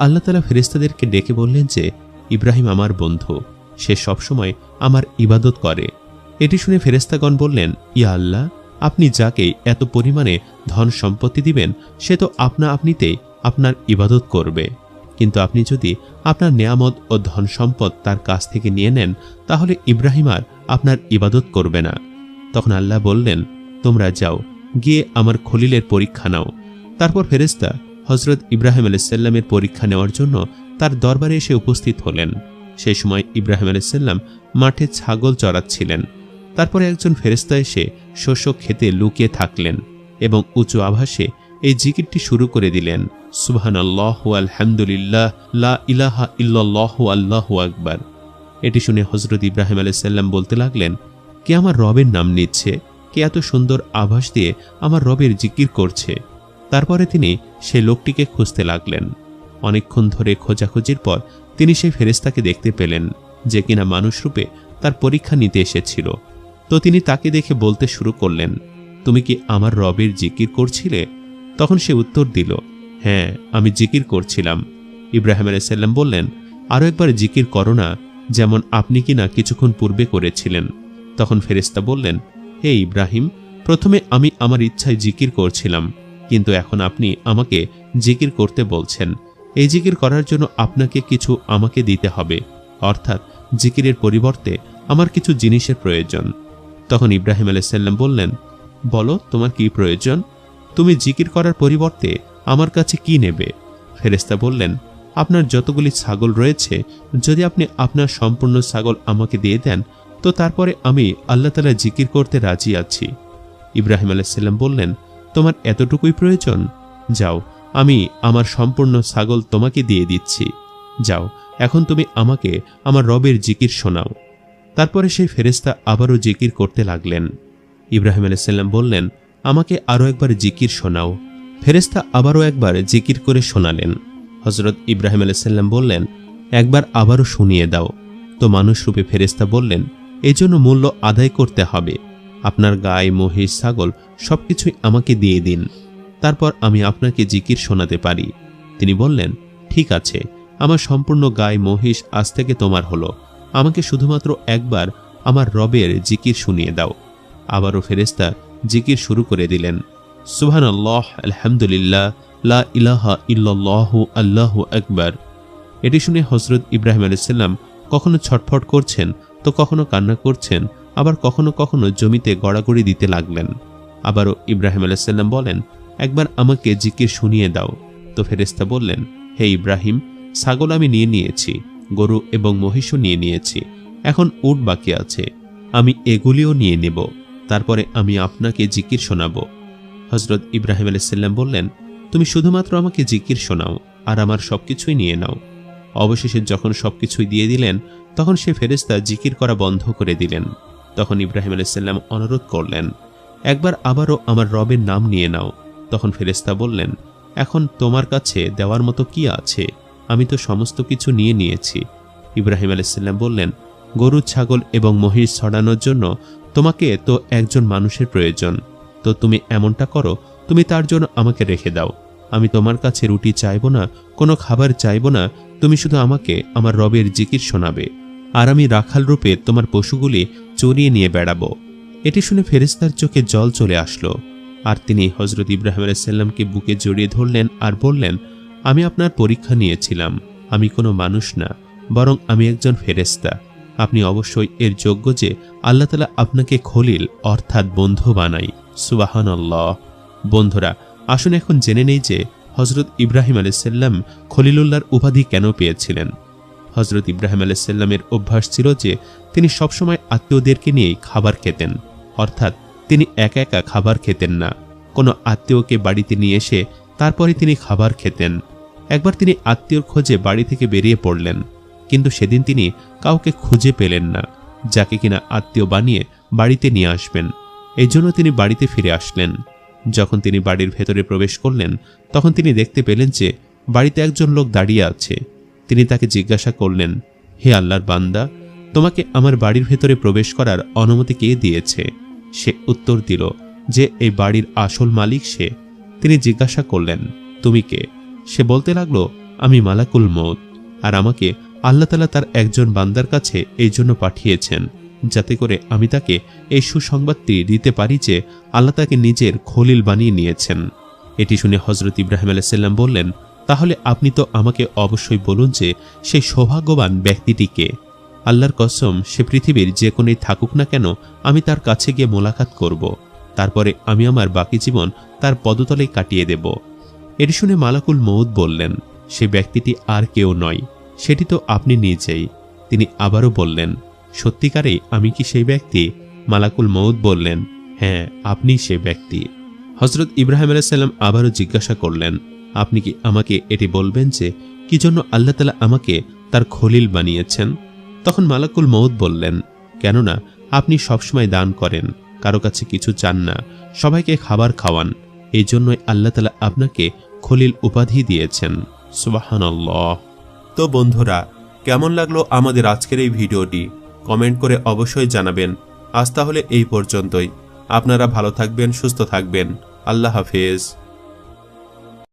আল্লাহ তালা ফেরেস্তাদেরকে ডেকে বললেন যে, ইব্রাহিম আমার বন্ধু, সে সবসময় আমার ইবাদত করে। এটি শুনে ফেরেস্তাগণ বললেন, ইয়া আল্লাহ, আপনি যাকে এত পরিমাণে ধন সম্পত্তি দিবেন, সে তো আপনা আপনিতেই আপনার ইবাদত করবে। কিন্তু আপনি যদি আপনার নেয়ামত ও ধন সম্পদ তার কাছ থেকে নিয়ে নেন, তাহলে ইব্রাহিম আর আপনার ইবাদত করবে না। তখন আল্লাহ বললেন, তোমরা যাও, গিয়ে আমার খলিলের পরীক্ষা নাও। তারপর ফেরেস্তা হজরত ইব্রাহিম আলাইসাল্লামের পরীক্ষা নেওয়ার জন্য তার দরবারে এসে উপস্থিত হলেন। সেই সময় ইব্রাহিম আলাইসাল্লাম মাঠে ছাগল চড়াচ্ছিলেন। তারপরে একজন ফেরেস্তা এসে শস্য খেতে লুকিয়ে থাকলেন এবং উঁচু আভাসে এই জিকিরটি শুরু করে দিলেন সুবহান আল্লাহ আলহামদুলিল্লাহ, লা ইলাহা ইল্লাল্লাহ আল্লাহ আকবার। এটি শুনে হজরত ইব্রাহিম আলাইসাল্লাম বলতে লাগলেন, কে আমার রবের নাম নিচ্ছে? কে এত সুন্দর আভাস দিয়ে আমার রবের জিকির করছে? তারপরে তিনি সেই লোকটিকে খুঁজতে লাগলেন। অনেকক্ষণ ধরে খোঁজাখুঁজির পর তিনি সেই ফেরেস্তাকে দেখতে পেলেন, যে কিনা মানুষরূপে তার পরীক্ষা নিতে এসেছিল। তো তিনি তাকে দেখে বলতে শুরু করলেন, তুমি কি আমার রবের জিকির করছিলে? তখন সে উত্তর দিল হ্যাঁ আমি জিকির করছিলাম। ইব্রাহিম আলাইসাল্লাম বললেন আরও একবার জিকির করো না, যেমন আপনি কিনা কিছুক্ষণ পূর্বে করেছিলেন। তখন ফেরেস্তা বললেন, হে ইব্রাহিম, প্রথমে আমি আমার ইচ্ছায় জিকির করছিলাম। কিন্তু এখন আপনি আমাকে জিকির করতে বলছেন। এই জিকির করার জন্য আপনাকে কিছু আমাকে দিতে হবে। অর্থাৎ জিকিরের পরিবর্তে আমার কিছু জিনিসের প্রয়োজন। তখন ইব্রাহিম আলাইসাল্লাম বললেন, বলো, তোমার কি প্রয়োজন? তুমি জিকির করার পরিবর্তে আমার কাছে কি নেবে? ফেরেস্তা বললেন, আপনার যতগুলি ছাগল রয়েছে, যদি আপনি আপনার সম্পূর্ণ ছাগল আমাকে দিয়ে দেন, তো তারপরে আমি আল্লাহ তালা জিকির করতে রাজি আছি। ইব্রাহিম আলাইসাল্লাম বললেন তোমার এতটুকুই প্রয়োজন? যাও, আমি আমার সম্পূর্ণ ছাগল তোমাকে দিয়ে দিচ্ছি। যাও, এখন তুমি আমাকে আমার রবের জিকির শোনাও। তারপরে সেই ফেরেস্তা আবারও জিকির করতে লাগলেন। ইব্রাহিম আলাইসাল্লাম বললেন, আমাকে আরও একবার জিকির শোনাও। ফেরেস্তা আবারও একবার জিকির করে শোনালেন। হজরত ইব্রাহিম আলাইসাল্লাম বললেন, একবার আবারও শুনিয়ে দাও। তো মানুষরূপে ফেরেস্তা বললেন এই জন্য মূল্য আদায় করতে হবে। আপনার গায়ে মহিষ ছাগল সবকিছুই আমাকে দিয়ে দিন। তারপর আমি আপনাকে জিকির শোনাতে পারি। তিনি বললেন, ঠিক আছে, আমার সম্পূর্ণ গায়ে মহিষ আজ থেকে তোমার হলো। আমাকে শুধুমাত্র একবার আমার রবের জিকির শুনিয়ে দাও। আবারও ফেরেস্তা জিকির শুরু করে দিলেন। সুবহান আল্লাহ আলহামদুলিল্লাহ, লা ইলাহা ইল্লাল্লাহু, আল্লাহ আকবার। এটি শুনে হজরত ইব্রাহিম আলাইসাল্লাম কখনো ছটফট করছেন তো কখনো কান্না করছেন? আবার কখনো কখনো জমিতে গড়াগড়ি দিতে লাগলেন। আবারও ইব্রাহিম আলাইসাল্লাম বলেন, একবার আমাকে জিকির শুনিয়ে দাও। তো ফেরেস্তা বললেন, হে ইব্রাহিম, ছাগল আমি নিয়ে নিয়েছি, গরু এবং মহিষও নিয়ে নিয়েছি, এখন উট বাকি আছে, আমি এগুলিও নিয়ে নেব, তারপরে আমি আপনাকে জিকির শোনাব। হজরত ইব্রাহিম আলাইসাল্লাম বললেন, তুমি শুধুমাত্র আমাকে জিকির শোনাও আর আমার সবকিছুই নিয়ে নাও। অবশেষে যখন সবকিছুই দিয়ে দিলেন, তখন সে ফেরেস্তা জিকির করা বন্ধ করে দিলেন। তখন ইব্রাহিম আলাইসাল্লাম অনুরোধ করলেন, একবার আবারও আমার রবের নাম নিয়ে নাও। তখন ফেরেস্তা বললেন, এখন তোমার কাছে দেওয়ার মতো কি আছে? আমি তো সমস্ত কিছু নিয়ে নিয়েছি। ইব্রাহিম আলাইসাল্লাম বললেন, গরু, ছাগল এবং মহিষ ছড়ানোর জন্য তোমাকে তো একজন মানুষের প্রয়োজন। তো তুমি এমনটা করো, তুমি তার জন্য আমাকে রেখে দাও। আমি তোমার কাছে রুটি চাইব না, কোনো খাবার চাইব না, তুমি শুধু আমাকে আমার রবের জিকির শোনাবে। আর আমি রাখাল রূপে তোমার পশুগুলি চড়িয়ে নিয়ে বেড়াবো। এটি শুনে ফেরেস্তার চোখে জল চলে আসলো। আর তিনি হজরত ইব্রাহিম আলাইসাল্লামকে বুকে জড়িয়ে ধরলেন আর বললেন, আমি আপনার পরীক্ষা নিয়েছিলাম। আমি কোনো মানুষ না, বরং আমি একজন ফেরেস্তা আপনি অবশ্যই এর যোগ্য যে আল্লাহ তালা আপনাকে খলিল, অর্থাৎ বন্ধু বানাই। সুবাহান বন্ধুরা, আসুন এখন জেনে নেই যে হজরত ইব্রাহিম আলাইসাল্লাম খলিলুল্লাহর উপাধি কেন পেয়েছিলেন। হজরত ইব্রাহিম আলাইসাল্লামের অভ্যাস ছিল যে তিনি সবসময় আত্মীয়দেরকে নিয়েই খাবার খেতেন। অর্থাৎ তিনি একা একা খাবার খেতেন না। কোনো আত্মীয়কে বাড়িতে নিয়ে এসে তারপরে তিনি খাবার খেতেন। একবার তিনি আত্মীয়র খোঁজে বাড়ি থেকে বেরিয়ে পড়লেন। কিন্তু সেদিন তিনি কাউকে খুঁজে পেলেন না, যাকে কিনা আত্মীয় বানিয়ে বাড়িতে নিয়ে আসবেন। এই জন্য তিনি বাড়িতে ফিরে আসলেন। যখন তিনি বাড়ির ভেতরে প্রবেশ করলেন, তখন তিনি দেখতে পেলেন যে বাড়িতে একজন লোক দাঁড়িয়ে আছে। তিনি তাকে জিজ্ঞাসা করলেন, হে আল্লাহর বান্দা, তোমাকে আমার বাড়ির ভেতরে প্রবেশ করার অনুমতি কে দিয়েছে? সে উত্তর দিল, যে এই বাড়ির আসল মালিক সে। তিনি জিজ্ঞাসা করলেন, তুমি কে? সে বলতে লাগল, আমি মালাকুল মত আর আমাকে আল্লাহ তালা তার একজন বান্দার কাছে এই জন্য পাঠিয়েছেন, যাতে করে আমি তাকে এই সুসংবাদটি দিতে পারি যে আল্লাহ তাকে নিজের খলিল বানিয়ে নিয়েছেন। এটি শুনে হজরত ইব্রাহিম আলাইসাল্লাম বললেন তাহলে আপনি তো আমাকে অবশ্যই বলুন যে সেই সৌভাগ্যবান ব্যক্তিটিকে আল্লাহর কসম, সে পৃথিবীর যে কোনেই থাকুক না কেন, আমি তার কাছে গিয়ে মোলাকাত করব। তারপরে আমি আমার বাকি জীবন তার পদতলে কাটিয়ে দেব। এটি শুনে মালাকুল মৌদ বললেন, সে ব্যক্তিটি আর কেউ নয়, সেটি তো আপনি নিজেই। তিনি আবারও বললেন, সত্যিকারেই আমি কি সেই ব্যক্তি? মালাকুল মৌদ বললেন হ্যাঁ আপনি সে ব্যক্তি। হজরত ইব্রাহিম আলাইসাল্লাম আবারও জিজ্ঞাসা করলেন আপনি কি আমাকে এটি বলবেন যে, কি জন্য আল্লাহ তালা আমাকে তার খলিল বানিয়েছেন? তখন মালাকুল মৌদ বললেন, কেননা আপনি সবসময় দান করেন, কারও কাছে কিছু চান না, সবাইকে খাবার খাওয়ান, এই জন্যই আল্লাহ তালা আপনাকে খলিল উপাধি দিয়েছেন। সুবাহান তো বন্ধুরা, কেমন লাগল আমাদের আজকের এই ভিডিওটি? কমেন্ট করে অবশ্যই জানাবেন। আজ তাহলে এই পর্যন্তই। আপনারা ভালো থাকবেন, সুস্থ থাকবেন। আল্লাহ হাফেজ।